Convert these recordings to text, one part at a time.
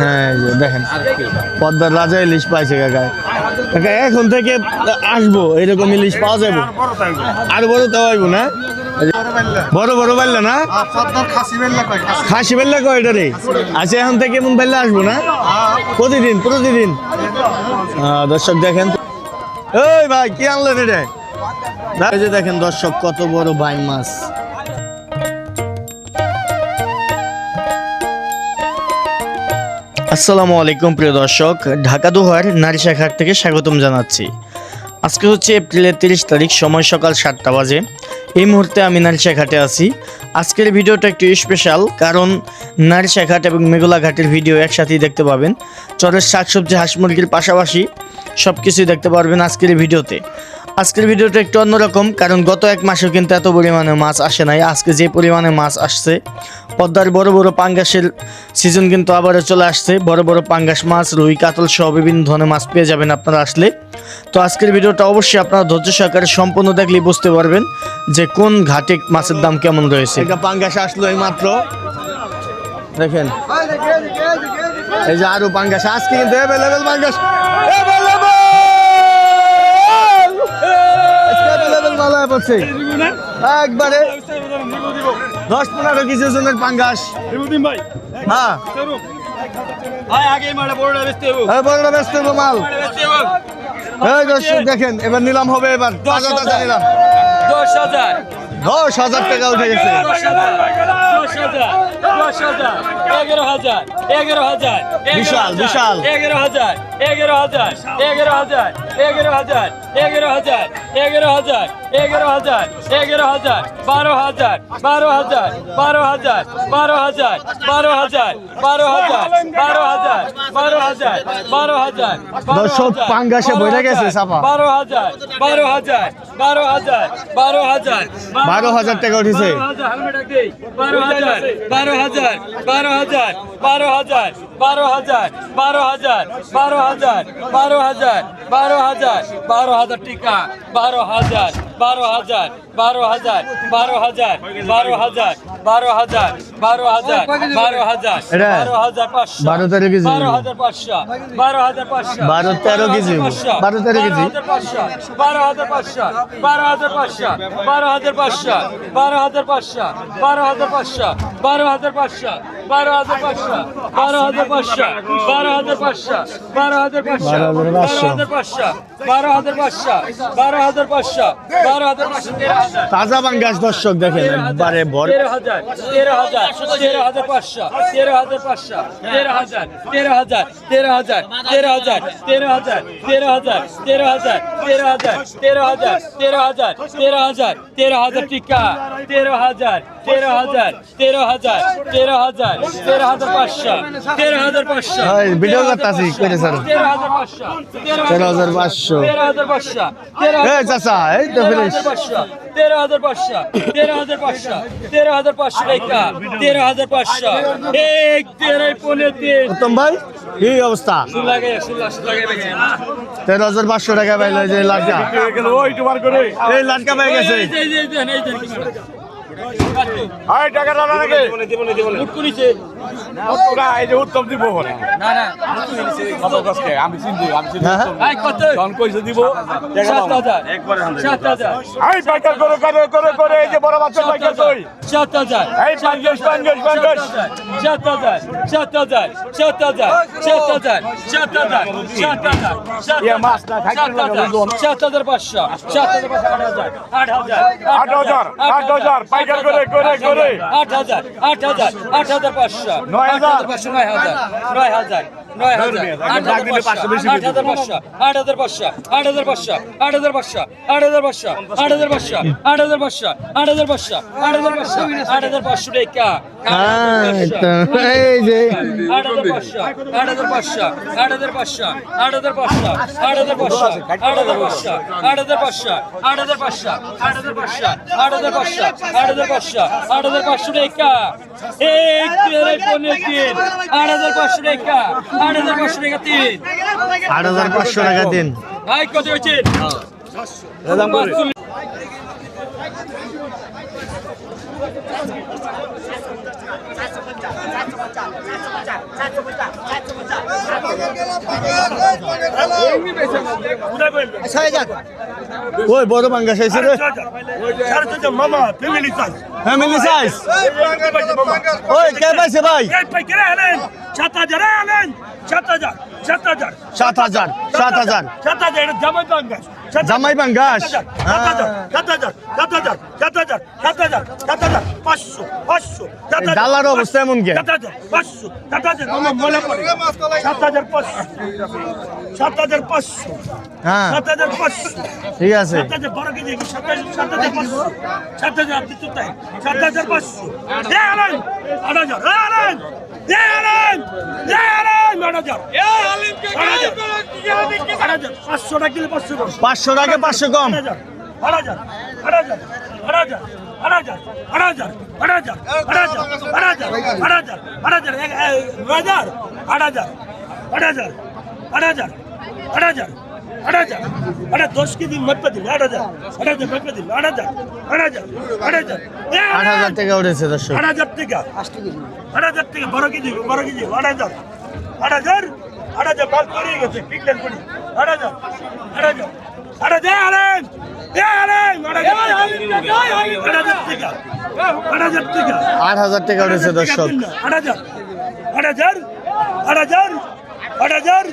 হ্যাঁ দেখেন, পদ্মার রাজা ইলিশ পাইছে কাকা। কাকা, এখন থেকে আসব, এরকম ইলিশ পাওয়া যাবে। আর বড় তো হইব না? বড় বড় পারলে না? খাসি বেল্লা কয় এটা রে? আচ্ছা এখন থেকে এমন বেল্লা আসব না? প্রতিদিন প্রতিদিন। দর্শক দেখেন ওই ভাই, কি আনলেন এটা? দেখেন দর্শক, কত বড় বাইং মাছ আসসালামু আলাইকুম, প্রিয় দর্শক। ঢাকা দোহার নারিশা ঘাট থেকে স্বাগতম জানাচ্ছি। আজকে হচ্ছে এপ্রিলের তিরিশ তারিখ, সময় সকাল সাতটা বাজে। এই মুহূর্তে আমি নারিশা ঘাটে আছি। আজকের ভিডিওটা একটু স্পেশাল কারণ নারিশা ঘাট এবং মেঘলা ঘাটের ভিডিও একসাথেই দেখতে পাবেন। চরের শাকসবজি, হাঁস মুরগির পাশাপাশি সব কিছুই দেখতে পারবেন আজকের ভিডিওতে। আজকের ভিডিওটা একটু অন্যরকম, কারণ গত এক মাসেও কিন্তু এত পরিমাণে মাছ আসে নাই। আজকে যে পরিমাণে মাছ আসছে, পদ্মার বড় বড় পাঙ্গাসের সিজন কিন্তু আবারও চলে আসছে। বড় বড় পাঙ্গাস মাছ, রুই, কাতল সহ বিভিন্ন ধরনের মাছ পেয়ে যাবেন আপনারা আসলে। তো আজকের ভিডিওটা অবশ্যই আপনারা ধৈর্য সহকারে সম্পূর্ণ দেখলেই বুঝতে পারবেন যে কোন ঘাটে মাছের দাম কেমন রয়েছে। এটা পাঙ্গাস আসলো এই মাত্র। দেখেন। এই যে আরও পাঙ্গাস, আজকে কিন্তু পাঙ্গাস। অ্যাভেলেবেল পড়ছে একবারে দশ পনেরো কেজি ওজনের পাঙ্গাস। হ্যাঁ। বড়টা ব্যস্ত হইবো। মাল। এই দর্শক দেখেন এবার নিলাম হবে এবার। তাজা তাজা নিলাম। দশ হাজার। দশ হাজার টাকা উঠে গেছে। দশ হাজার। দশ হাজার। দশ হাজার। হাজার। হাজার। বিশাল, বিশাল। এগারো হাজার। এগারো হাজার। এগারো হাজার। এগারো হাজার। এগারো হাজার। এগারো হাজার এগারো হাজার এগারো হাজার বারো হাজার বারো হাজার বারো হাজার বারো হাজার বারো হাজার বারো হাজার বারো হাজার বারো হাজার বারো হাজার দর্শক পাঙ্গাসে বইরা গেছে। বারো হাজার বারো হাজার বারো হাজার বারো হাজার বারো হাজার টাকা উঠেছে বারো হাজার বারো হাজার বারো হাজার বারো হাজার বারো হাজার বারো হাজার বারো হাজার বারো হাজার বারো হাজার বারো হাজার টিকা বারো হাজার বারো হাজার। বারো হাজার বারো হাজার বারো হাজার বারো হাজার বারো হাজার বারো হাজার বারো হাজার পাঁচশো বারো তেরো কেজি বারো হাজার পাঁচশো বারো হাজার পাঁচশো বারো তেরো কেজি বারো তেরো কেজি বারো হাজার পাঁচশো বারো হাজার পাঁচশো বারো হাজার পাঁচশো বারো হাজার পাঁচশো বারো হাজার পাঁচশো বারো হাজার পাঁচশো বারো হাজার পাঁচশো বারো হাজার পাঁচশো বারো হাজার পাঁচশো বারো হাজার পাঁচশো বারো হাজার পাঁচশো বারো হাজার পাঁচশো বারো হাজার পাঁচশো বারো হাজার পাঁচশো তাজা পাঙ্গাস দর্শক দেখেন একবারে ভর তেরো হাজার তেরো হাজার তেরো হাজার পাঁচশো তেরো হাজার পাঁচশো তেরো হাজার তেরো হাজার তেরো হাজার তেরো হাজার তেরো হাজার তেরো হাজার তেরো হাজার তেরো হাজার তেরো হাজার তেরো হাজার তেরো হাজার তেরো হাজার টিকা তেরো হাজার তেরো হাজার তেরো হাজার তেরো হাজার তেরো হাজার পাঁচশো তেরো হাজার পাঁচশো ভিডিও করতাছি কইরে স্যার তেরো হাজার পাঁচশো তেরো হাজার পাঁচশো তেরো হাজার পাঁচশো এই চাচা এই তো ফিনিশ তেরো হাজার পাঁচশো তেরো হাজার পাঁচশো তেরো হাজার পাঁচশো টাকা তেরো হাজার পাঁচশো এক তেরো পনেরো তিন উত্তম ভাই কি অবস্থা তেরো হাজার পাঁচশো টাকা পাইলো এই যে লাটকা এই লাটকা পাই গেছে আই টাকা দাও নাকি? জীবনে জীবনে এই যে উত্তম দিব না না আমি চিনি আমি চিনি আই হ্যাঁ? কইছে দিব। একবারে আই পাইকার করে করে করে করে এই যে বড় বাচ্চা পাইকার কই? 7000 এই 50 50 50 7000 7000 7000 7000 7000 7000 ইয়া মাস না থাকে 7000 7500 7500 8000 8000 8000 টাকা করে করে করে। আট হাজার আট হাজার আট হাজার পাঁচশো। নয় হাজার। নয় হাজার আট হাজার পাঁচশো আট হাজার পাঁচশো আট হাজার পাঁচশো আট হাজার পাঁচশো আট হাজার পাঁচশো আট হাজার পাঁচশো আট হাজার পাঁচশো আট হাজার পাঁচশো আট হাজার পাঁচশো আট হাজার পাঁচশো আট হাজার পাঁচশো টাকা হ্যাঁ এই যে আট হাজার পাঁচশো আট হাজার পাঁচশো আট হাজার পাঁচশো আট হাজার পাঁচশো আট হাজার পাঁচশো আট হাজার পাঁচশো আট হাজার পাঁচশো আট হাজার পাঁচশো আট হাজার পাঁচশো আট হাজার পাঁচশো আট হাজার পাঁচশো আট হাজার পাঁচশো টাকা এক পনেরো তিন আট হাজার পাঁচশো টাকা আট হাজার পাঁচশো টাকা দিন রে মামা ফ্যামিলি সাইজ ফ্যামিলি পাইছে ভাই? সাত হাজার আনেন সাত হাজার সাত হাজার সাত হাজার সাত হাজার সাত হাজার এটা জামাই পাঙ্গাস জামাই পাঙ্গাস সাত হাজার সাত হাজার সাত হাজার সাত হাজার সাত হাজার পাঁচশো পাঁচশো ডালার অবস্থা এমন কে সাত হাজার পাঁচশো সাত হাজার আমার মনে পড়ে সাত হাজার পাঁচশো সাত হাজার পাঁচশো হ্যাঁ সাত হাজার পাঁচশো ঠিক আছে সাত হাজার বারো কেজি সাত হাজার সাত হাজার পাঁচশো সাত হাজার আপনি তো তাই সাত হাজার পাঁচশো আট হাজার এ আনেন এ আনেন এ আনেন আট হাজার আট হাজার আট হাজার পাঁচশো টাকা কিলো পাঁচশো টাকা পাঁচশো টাকা পাঁচশো কম আট হাজার আট হাজার আট হাজার আট হাজার আট হাজার আট হাজার আট হাজার আট হাজার আট হাজার আট হাজার আট হাজার আট হাজার আট হাজার আট হাজার আড়াজা আড়া দশ কেজি মাপপাদিন আড়াজা আড়াজা মাপপাদিন আড়াজা আড়াজা আড়াজা আট হাজার টাকা উঠেছে দর্শক আট হাজার টাকা আট হাজার টাকা বারো কেজি বারো কেজি আট হাজার আট হাজার আট হাজার মাল তৈরি হয়ে গেছে পিকলেন করি আট হাজার আট হাজার আট হাজার আরেন আট হাজার টাকা উঠেছে দর্শক আট হাজার আট হাজার আট হাজার আট হাজার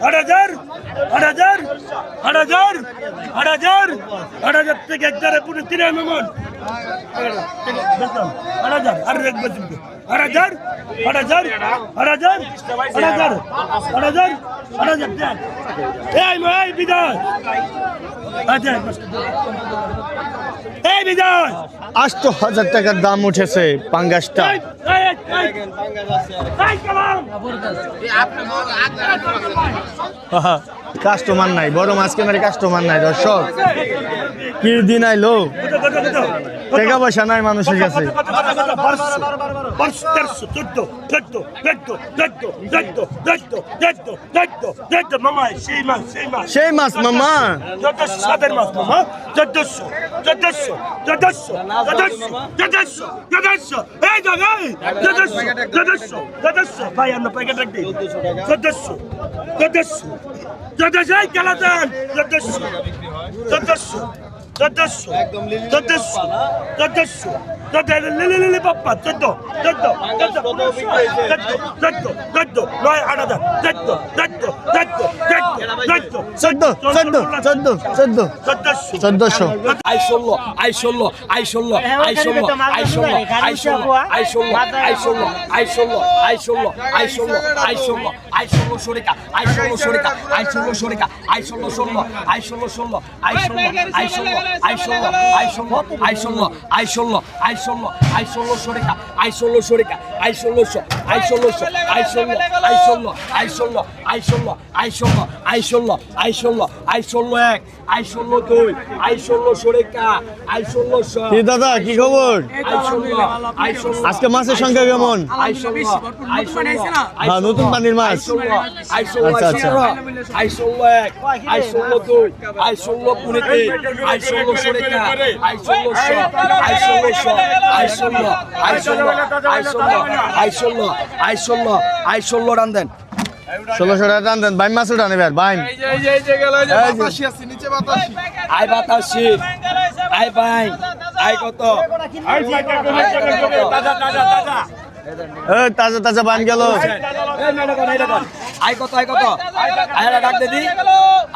আট হাজার আট হাজার আট হাজার আট হাজার আট হাজার থেকে এক হাজার পুরো তিন মেমন আট হাজার আর এক বছর আট আচ্ছা আষ্ট হাজার টাকার দাম উঠেছে পাঙ্গাসটা। কাস্টমার নাই বড় মাছ কেনার কাস্টমার নাই দর্শক। কি দিন আইলো? টাকা পয়সা নাই মানুষের কাছে সেই মাছ মামা সাদের মাছ মামা চোদ্দশো চোদ্দশো চোদ্দশো চোদ্দশো চোদ্দশো এই জায়গায় চোদ্দশো চোদ্দশো চোদ্দশো ভাই আমরা প্যাকেট রাখবি চোদ্দশো চোদ্দশো চোদ্দশো খেলাতেন চোদ্দশো চোদ্দশো চোদ্দ লিলি বাপ্পা চোদ্দ চোদ্দ চোদ্দ চোদ্দ চোদ্দ চোদ্দ নয় আট হাজার চোদ্দ চোদ্দ চোদ্দ চোদ্দ চোদ্দ চোদ্দ চোদ্দ চোদ্দ চোদ্দশো চোদ্দশো আই ষোলো আই ষোলো আই ষোলো আই ষোলো আই ষোলো আই ষোলো আই ষোলো আই ষোলো আই ষোলো আই ষোলো আই ষোলো আই ষোলো আই ষোলো সরিকা আই ষোলো সরিকা আই ষোলো সরিকা আই ষোলো ষোলো আই ষোলো ষোলো আই ষোলো আই ষোলো আই ষোলো আই ষোলো আই ষোলো আই ষোলো আই ষোলো আই ষোলো সরিকা আই ষোলো সরিকা আই ষোলোশো আই ষোলোশো আই ষোলো আই ষোলো আই ষোলো আই ষোলো আই ষোলো আই ষোলো আই ষোলো আই ষোলো এক আই ষোলো দুই আই ষোলো সরিকা আই কি দাদা কি খবর? আই আই আজকে মাছের সংখ্যা কেমন? আই আই হ্যাঁ, নতুন পানির মাছ। আই আই আচ্ছা, আচ্ছা। আই ষোলো এক আই ষোলো দুই আই ষোলো পুনে তিন আই ষোলো সরিকা আই আই আই ষোলো আই ষোলো আই ষোলো আই ষোলো আই ষোলো আই ষোলো রান দেন। ষোলোশো টাকা টান দেন বাইম মাছও টানে ভাই বাইম। আই বাতাসি আই বাই আই কত? তাজা তাজা বাইম গেল। আই কত আই কত? আয়রা ডাক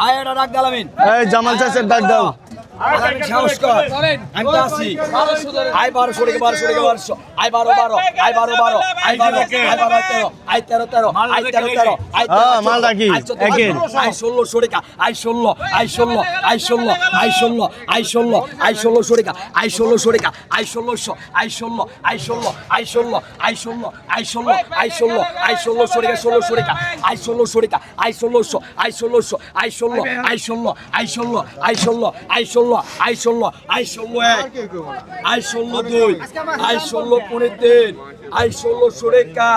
আয়রা ডাক এই জামাল চাষের ডাক দাও। সাহস কর আমি তো আছি আই বারোশো রেখে বারোশো রেখে বারোশো আই বারো বারো আই বারো বারো আই বারো আই বারো তেরো আই তেরো তেরো আই তেরো তেরো আই তেরো হ্যাঁ, মাল চোদ্দ, রাখি, আই ষোলো সরিকা আই ষোলো আই ষোলো আই ষোলো আই ষোলো আই ষোলো আই ষোলো সরিকা আই ষোলো সরিকা আই ষোলোশো আই ষোলো আই ষোলো আই ষোলো আই ষোলো আই ষোলো আই ষোলো আই ষোলো সরিকা ষোলো সরিকা আই ষোলো সরিকা আই ষোলোশো আই ষোলোশো আই ষোলো আই ষোলো আই ষোলো আই ষোলো আই ষোলো আই ষোলো আই ষোলো এক আই ষোলো দুই আই ষোলো পনেরো তিন আই ষোলো সরিকা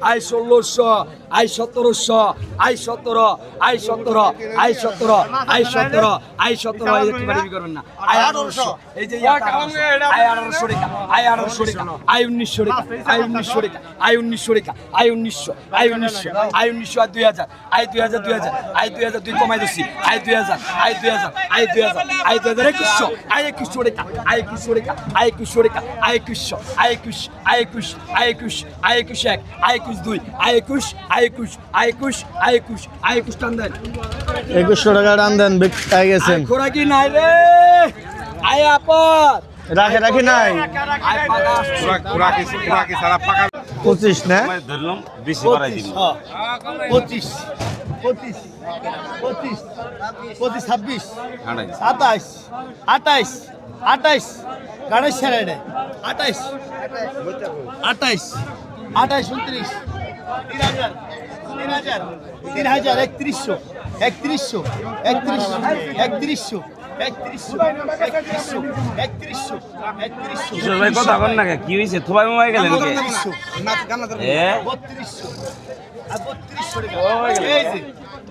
আই ষোলোশো আই সতেরোশো আই সতেরো আই সতেরো আই সতেরো আই সতেরো আই সতেরো এই একটু বাড়ি করবেন না। আই আঠারোশো এই যে আই আঠারোশো রেখা আই আঠারোশো রেখা আই উনিশশো রেখা আই উনিশশো রেখা আই উনিশশো রেখা আই উনিশশো আই উনিশশো আই উনিশশো আর দুই হাজার আই দুই হাজার দুই হাজার আই দুই হাজার দুই কমাই দিচ্ছি আই দুই হাজার আই দুই হাজার আই দুই হাজার আই দুই হাজার একুশশো আই একুশশো রেখা আই একুশশো রেখা আই একুশশো রেখা আই একুশশো আই একুশ আই একুশ আই একুশ আই একুশ এক আই একুশ দুই আই একুশ আই একুশ আই একুশ আই একুশ আই একুশ টান দেন। একুশশো টাকা রান দেন পেয়ে গেছেন। খোরাকি নাই রে? আই আপদ। রাখে রাখি নাই। পঁচিশ না? ধরলাম বেশি বাড়াই দিন পঁচিশ পঁচিশ পঁচিশ পঁচিশ ছাব্বিশ সাতাইশ আঠাইশ আঠাইশ গণেশ আঠাইশ আঠাইশ আঠাশ উনত্রিশ তিন হাজার তিন হাজার তিন হাজার একত্রিশশো একত্রিশশো একত্রিশ একত্রিশশো কি? হয়েছে? থোবাই মোবাই গেলেন বত্রিশশো।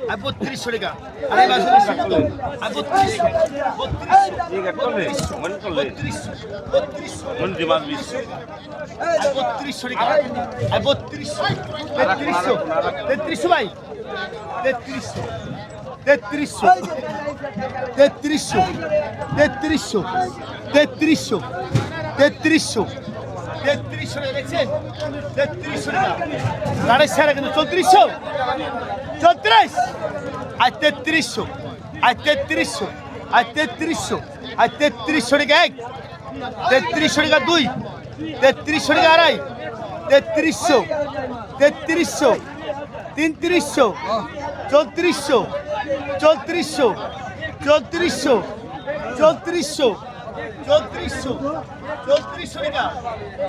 আর বত্রিশশো টাকা। আড়াই মাসের শিখতো আর বত্রিশশো বত্রিশশো টাকা। আর বত্রিশশো তেত্রিশশো। তেত্রিশশো ভাই। তেত্রিশশো। তেত্রিশশো। তেত্রিশশো। তেত্রিশশো। তেত্রিশশো। তেত্রিশশো। তেত্রিশশো দেখছেন তেত্রিশশো সাড়ে সাড়ে কিন্তু চৌত্রিশশো। চৌত্রিশ। আর তেত্রিশশো। আর তেত্রিশশো। আর তেত্রিশশো। আর তেত্রিশশো টাকা এক। তেত্রিশশো টাকা দুই। তেত্রিশশো টাকা আড়াই। তেত্রিশশো। তেত্রিশশো। তিনত্রিশশো। চৌত্রিশশো। চৌত্রিশশো। চৌত্রিশশো। চৌত্রিশশো। চৌত্রিশশো। চৌত্রিশশো টাকা।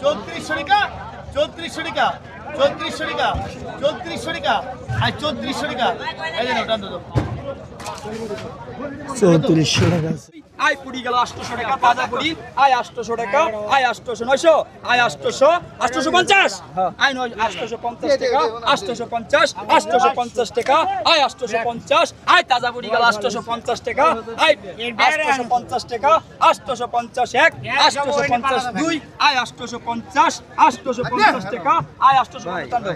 চৌত্রিশশো টাকা চৌত্রিশশো টাকা চৌত্রিশশো টাকা চৌত্রিশশো টাকা চৌত্রিশশো টাকা। চৌত্রিশশো টাকা। আয় পুড়ি গেল আটশো টাকা তাজা পুড়ি আয় আষ্টশো টাকা, আয় আষ্টশো নয়শো, আয় আষ্টশো আটশো পঞ্চাশ। আয় নয় আটশো পঞ্চাশ টাকা আষ্টশো পঞ্চাশ আষ্টশো পঞ্চাশ টাকা, আয় আষ্টশো পঞ্চাশ, আয় তাজা পুড়ি গেল আটশো পঞ্চাশ টাকা, আয় আটশো পঞ্চাশ টাকা আষ্টশো পঞ্চাশ এক আষ্টশো পঞ্চাশ দুই, আয় আষ্টশো পঞ্চাশ আষ্টশো পঞ্চাশ টাকা, আয় আষ্টশো পঞ্চান্ন।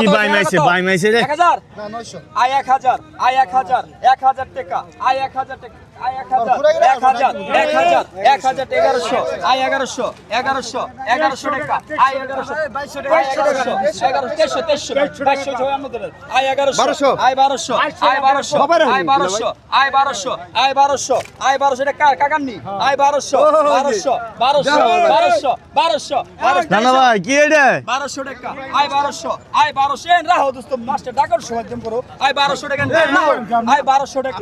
এই বাই মাইছে বাই মাইছে রে। 1000 না 900 আয় 1000 আয় 1000 1000 টাকা আয় 1000 টাকা। বারোশো টাকা আয় বারোশো আয় বারোশো রাহো দোস্ত মাস্টার ডাকার সময় করো। আয় বারোশো টাকা আয় বারোশো টাকা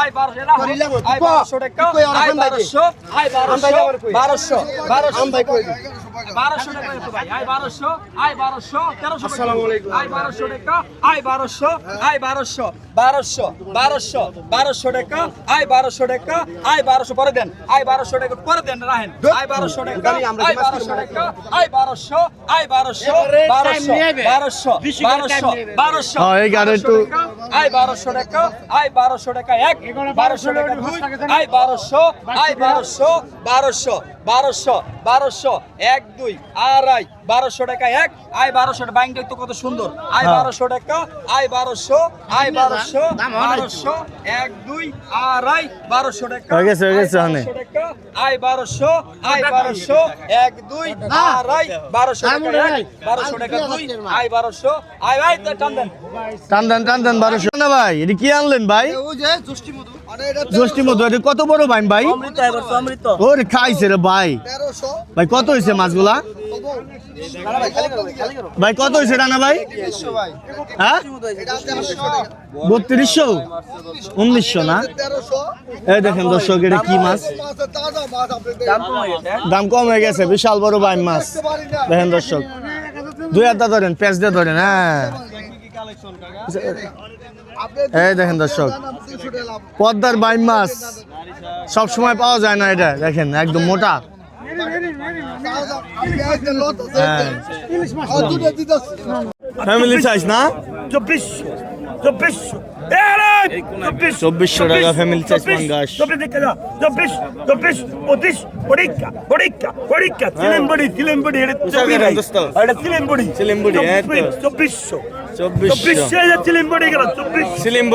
আয় বারোশো রাহো পরে দেন। আয় বারোশো টাকা পরে দেন রাহেন। আয় বারোশো টাকা আয় বারোশো টাকা আয় বারোশো আয় বারোশো বারোশো বারোশো বারোশো বারোশো বারোশো আয় বারোশো টাকা আয় বারোশো টাকা এক বারোশো টাকা দুই আয় বারোশো আয় বারোশো বারোশো। বারোশো বারোশো এক দুই আর আড়াই বারোশো টাকা এক আয় বারোশো টাকা। তো কত সুন্দর। আয় হ্যাঁ। বারোশো টাকা আয় বারোশো আয় বারোশো বারোশো এক দুই আড়াই বারোশো টাকা। আয় বারোশো টাকা আয় বারোশো আয় বারোশো এক দুই আড়াই বারোশো টাকা এক বারোশো টাকা দুই আয় বারোশো আয় আয় টান দেন। টান দেন টান দেন বারোশো। না ভাই এটা কি আনলেন ভাই? জ্যোষ্ঠী মধু এটা কত বড় ভাই? ভাই ওরে খাইছে রে ভাই। ভাই কত হয়েছে মাছগুলা? ভাই কত হয়েছে রানা ভাই? হ্যাঁ? বত্রিশশো? উনিশশো না? এই দেখেন দর্শক এটা কি মাছ? দাম কম হয়ে? গেছে বিশাল বড় বাইন মাছ। দেখেন দর্শক। দুই হাতটা ধরেন পেঁচ দিয়ে ধরেন হ্যাঁ। এই দেখেন দর্শক পদ্মার বাইম মাছ। সব সময় পাওয়া যায় না এটা দেখেন একদম মোটা। ফ্যামিলি চাইস না? রে, চব্বিশ, চব্বিশশো টাকা size চব্বিশ, পাঙ্গাস। চব্বিশ চব্বিশ পঁচিশ পরীক্ষা পরীক্ষা পরীক্ষা সিলেম বড়ি এটা উষা চব্বিশ করেন নাই। দোস্ত। এটা সিলেম বড়ি সিলেম বড়ি, এই তো। চব্বিশ, চব্বিশশো চব্বিশশো। গেল চব্বিশ সিলিম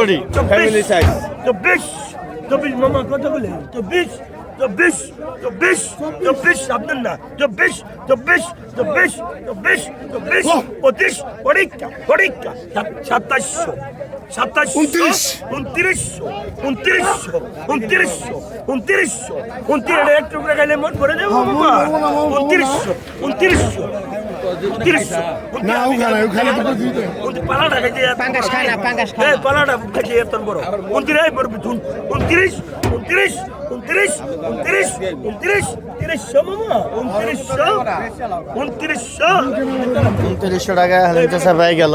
ফ্যামিলি সাইজ চব্বিশ চব্বিশ মামা কত বলে চব্বিশ চব্বিশ চব্বিশ চব্বিশ আপনার না চব্বিশ চব্বিশ চব্বিশ চব্বিশ চব্বিশ পঁচিশ পরীক্ষা পরীক্ষা সাতাশশো সাতাশশো উনত্রিশ উনত্রিশশো উনত্রিশশো উনত্রিশশো উনত্রিশশো উনত্রিশ এক টুকরা গেলে মন ভরে বাবা উনত্রিশশো উনত্রিশশো উনত্রিশ উনত্রিশ উনত্রিশ উনত্রিশ উনত্রিশ তিরিশশো মামা উনত্রিশশো উনত্রিশশো উনত্রিশশো টাকা হালিম চাষা গেল